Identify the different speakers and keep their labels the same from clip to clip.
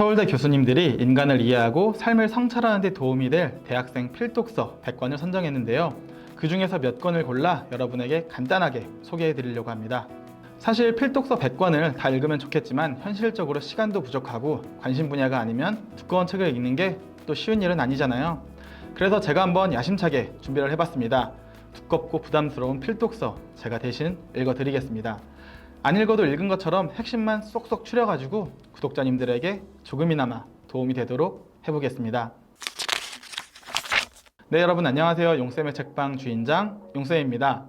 Speaker 1: 서울대 교수님들이 인간을 이해하고 삶을 성찰하는 데 도움이 될 대학생 필독서 100권을 선정했는데요. 그 중에서 몇 권을 골라 여러분에게 간단하게 소개해 드리려고 합니다. 사실 필독서 100권을 다 읽으면 좋겠지만 현실적으로 시간도 부족하고 관심 분야가 아니면 두꺼운 책을 읽는 게 또 쉬운 일은 아니잖아요. 그래서 제가 한번 야심차게 준비를 해봤습니다. 두껍고 부담스러운 필독서 제가 대신 읽어드리겠습니다. 안 읽어도 읽은 것처럼 핵심만 쏙쏙 추려가지고 구독자님들에게 조금이나마 도움이 되도록 해보겠습니다. 네, 여러분 안녕하세요. 용쌤의 책방 주인장 용쌤입니다.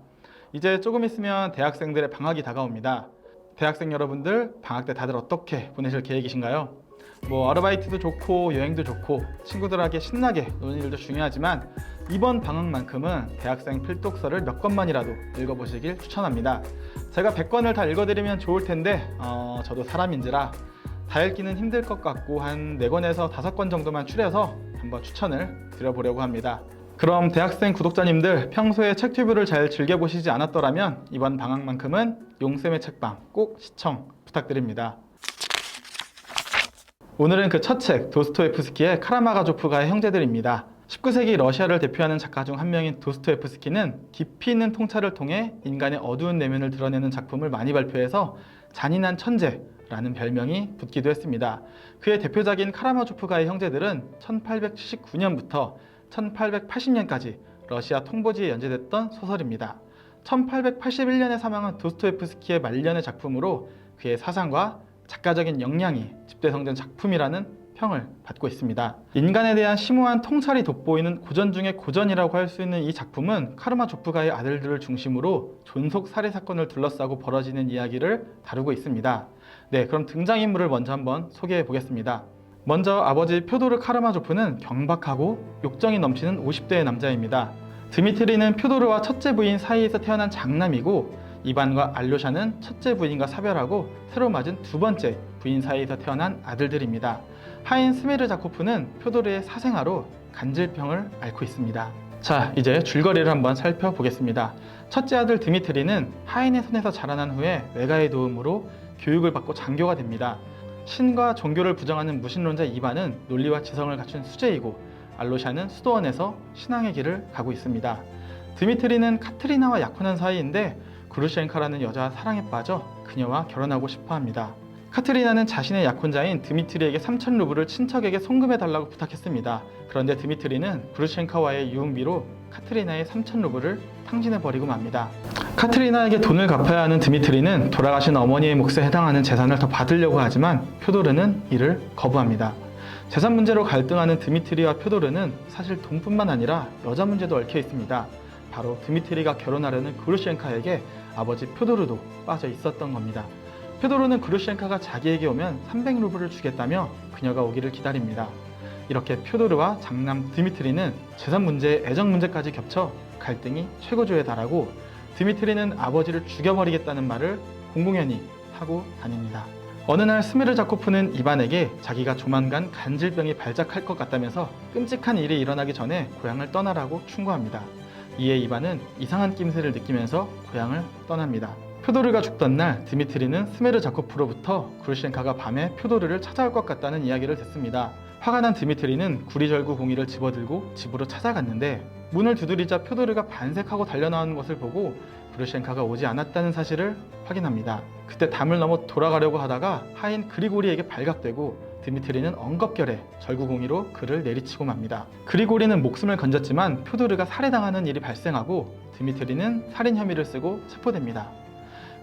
Speaker 1: 이제 조금 있으면 대학생들의 방학이 다가옵니다. 대학생 여러분들 방학 때 다들 어떻게 보내실 계획이신가요? 뭐 아르바이트도 좋고 여행도 좋고 친구들에게 신나게 노는 일도 중요하지만 이번 방학만큼은 대학생 필독서를 몇 권만이라도 읽어보시길 추천합니다. 제가 100권을 다 읽어드리면 좋을 텐데 어, 저도 사람인지라 다 읽기는 힘들 것 같고 한 4권에서 5권 정도만 추려서 한번 추천을 드려보려고 합니다. 그럼 대학생 구독자님들 평소에 책 튜브를 잘 즐겨보시지 않았더라면 이번 방학만큼은 용쌤의 책방 꼭 시청 부탁드립니다. 오늘은 그 첫 책 도스토옙스키의 카라마가조프가의 형제들입니다. 19세기 러시아를 대표하는 작가 중 한 명인 도스토옙스키는 깊이 있는 통찰을 통해 인간의 어두운 내면을 드러내는 작품을 많이 발표해서 잔인한 천재라는 별명이 붙기도 했습니다. 그의 대표작인 카라마조프가의 형제들은 1879년부터 1880년까지 러시아 통보지에 연재됐던 소설입니다. 1881년에 사망한 도스토옙스키의 말년의 작품으로 그의 사상과 작가적인 역량이 집대성된 작품이라는 평을 받고 있습니다. 인간에 대한 심오한 통찰이 돋보이는 고전 중의 고전이라고 할 수 있는 이 작품은 카르마 조프가의 아들들을 중심으로 존속 살해 사건을 둘러싸고 벌어지는 이야기를 다루고 있습니다. 네, 그럼 등장인물을 먼저 한번 소개해 보겠습니다. 먼저 아버지 표도르 카르마 조프는 경박하고 욕정이 넘치는 50대의 남자입니다. 드미트리는 표도르와 첫째 부인 사이에서 태어난 장남이고 이반과 알료샤는 첫째 부인과 사별하고 새로 맞은 두 번째 부인 사이에서 태어난 아들들입니다. 하인 스메르자코프는 표도르의 사생아로 간질병을 앓고 있습니다. 자, 이제 줄거리를 한번 살펴보겠습니다. 첫째 아들 드미트리는 하인의 손에서 자라난 후에 외가의 도움으로 교육을 받고 장교가 됩니다. 신과 종교를 부정하는 무신론자 이반은 논리와 지성을 갖춘 수재이고 알로샤는 수도원에서 신앙의 길을 가고 있습니다. 드미트리는 카트리나와 약혼한 사이인데 그루시엔카라는 여자와 사랑에 빠져 그녀와 결혼하고 싶어 합니다. 카트리나는 자신의 약혼자인 드미트리에게 3천 루블을 친척에게 송금해 달라고 부탁했습니다. 그런데 드미트리는 그루시엔카와의 유흥비로 카트리나의 3천 루블을 탕진해 버리고 맙니다. 카트리나에게 돈을 갚아야 하는 드미트리는 돌아가신 어머니의 몫에 해당하는 재산을 더 받으려고 하지만 표도르는 이를 거부합니다. 재산 문제로 갈등하는 드미트리와 표도르는 사실 돈뿐만 아니라 여자 문제도 얽혀 있습니다. 바로 드미트리가 결혼하려는 그루시엔카에게 아버지 표도르도 빠져 있었던 겁니다. 표도르는 그루시엔카가 자기에게 오면 300루블을 주겠다며 그녀가 오기를 기다립니다. 이렇게 표도르와 장남 드미트리는 재산 문제, 애정 문제까지 겹쳐 갈등이 최고조에 달하고 드미트리는 아버지를 죽여버리겠다는 말을 공공연히 하고 다닙니다. 어느 날 스미르자코프는 이반에게 자기가 조만간 간질병이 발작할 것 같다면서 끔찍한 일이 일어나기 전에 고향을 떠나라고 충고합니다. 이에 이반은 이상한 낌새를 느끼면서 고향을 떠납니다. 표도르가 죽던 날 드미트리는 스메르자코프로부터 그루시엔카가 밤에 표도르를 찾아올 것 같다는 이야기를 듣습니다. 화가 난 드미트리는 구리절구 공이를 집어들고 집으로 찾아갔는데 문을 두드리자 표도르가 반색하고 달려나오는 것을 보고 그루시엔카가 오지 않았다는 사실을 확인합니다. 그때 담을 넘어 돌아가려고 하다가 하인 그리고리에게 발각되고 드미트리는 엉겁결에 절구공이로 그를 내리치고 맙니다. 그리고리는 목숨을 건졌지만 표도르가 살해당하는 일이 발생하고 드미트리는 살인 혐의를 쓰고 체포됩니다.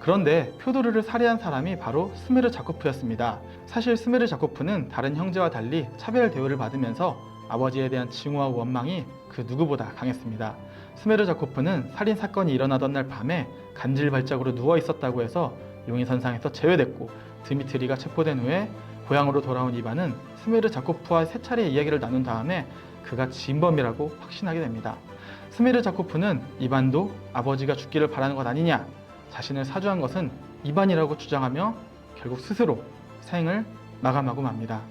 Speaker 1: 그런데 표도르를 살해한 사람이 바로 스메르 자코프였습니다. 사실 스메르 자코프는 다른 형제와 달리 차별 대우를 받으면서 아버지에 대한 증오와 원망이 그 누구보다 강했습니다. 스메르 자코프는 살인 사건이 일어나던 날 밤에 간질 발작으로 누워 있었다고 해서 용의선상에서 제외됐고 드미트리가 체포된 후에 고향으로 돌아온 이반은 스메르 자코프와 세 차례 이야기를 나눈 다음에 그가 진범이라고 확신하게 됩니다. 스메르 자코프는 이반도 아버지가 죽기를 바라는 것 아니냐 자신을 사주한 것은 이반이라고 주장하며 결국 스스로 생을 마감하고 맙니다.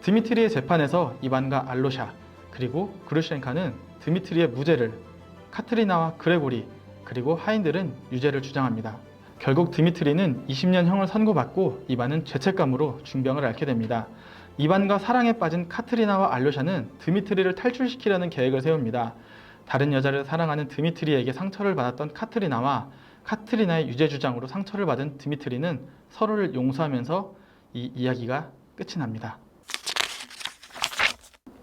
Speaker 1: 드미트리의 재판에서 이반과 알로샤 그리고 그루시엔카는 드미트리의 무죄를 카트리나와 그레고리 그리고 하인들은 유죄를 주장합니다. 결국 드미트리는 20년 형을 선고받고 이반은 죄책감으로 중병을 앓게 됩니다. 이반과 사랑에 빠진 카트리나와 알료샤는 드미트리를 탈출시키려는 계획을 세웁니다. 다른 여자를 사랑하는 드미트리에게 상처를 받았던 카트리나와 카트리나의 유죄 주장으로 상처를 받은 드미트리는 서로를 용서하면서 이 이야기가 끝이 납니다.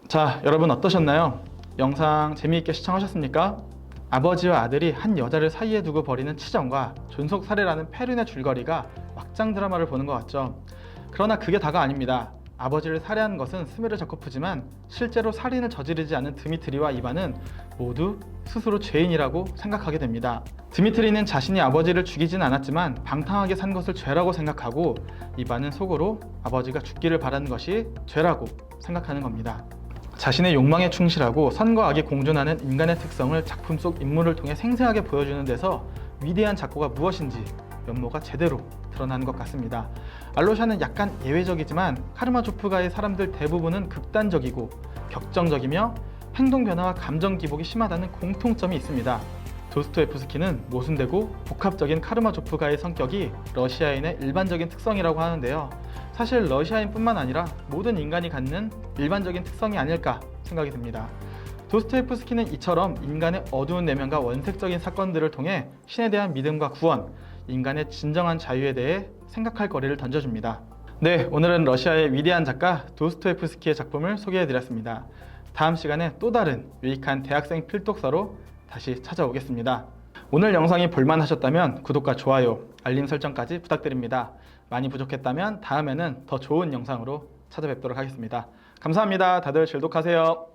Speaker 1: 자, 여러분 어떠셨나요? 영상 재미있게 시청하셨습니까? 아버지와 아들이 한 여자를 사이에 두고 벌이는 치정과 존속 살해라는 페륜의 줄거리가 막장 드라마를 보는 것 같죠. 그러나 그게 다가 아닙니다. 아버지를 살해한 것은 스메르 자코프지만 실제로 살인을 저지르지 않은 드미트리와 이반은 모두 스스로 죄인이라고 생각하게 됩니다. 드미트리는 자신이 아버지를 죽이진 않았지만 방탕하게 산 것을 죄라고 생각하고 이반은 속으로 아버지가 죽기를 바라는 것이 죄라고 생각하는 겁니다. 자신의 욕망에 충실하고 선과 악이 공존하는 인간의 특성을 작품 속 인물을 통해 생생하게 보여주는 데서 위대한 작고가 무엇인지 면모가 제대로 드러나는 것 같습니다. 알로샤는 약간 예외적이지만 카르마조프가의 사람들 대부분은 극단적이고 격정적이며 행동 변화와 감정 기복이 심하다는 공통점이 있습니다. 도스토에프스키는 모순되고 복합적인 카르마조프가의 성격이 러시아인의 일반적인 특성이라고 하는데요. 사실 러시아인뿐만 아니라 모든 인간이 갖는 일반적인 특성이 아닐까 생각이 듭니다. 도스토에프스키는 이처럼 인간의 어두운 내면과 원색적인 사건들을 통해 신에 대한 믿음과 구원, 인간의 진정한 자유에 대해 생각할 거리를 던져줍니다. 네, 오늘은 러시아의 위대한 작가 도스토에프스키의 작품을 소개해드렸습니다. 다음 시간에 또 다른 유익한 대학생 필독서로 다시 찾아오겠습니다. 오늘 영상이 볼만하셨다면 구독과 좋아요, 알림 설정까지 부탁드립니다. 많이 부족했다면 다음에는 더 좋은 영상으로 찾아뵙도록 하겠습니다. 감사합니다. 다들 즐독하세요.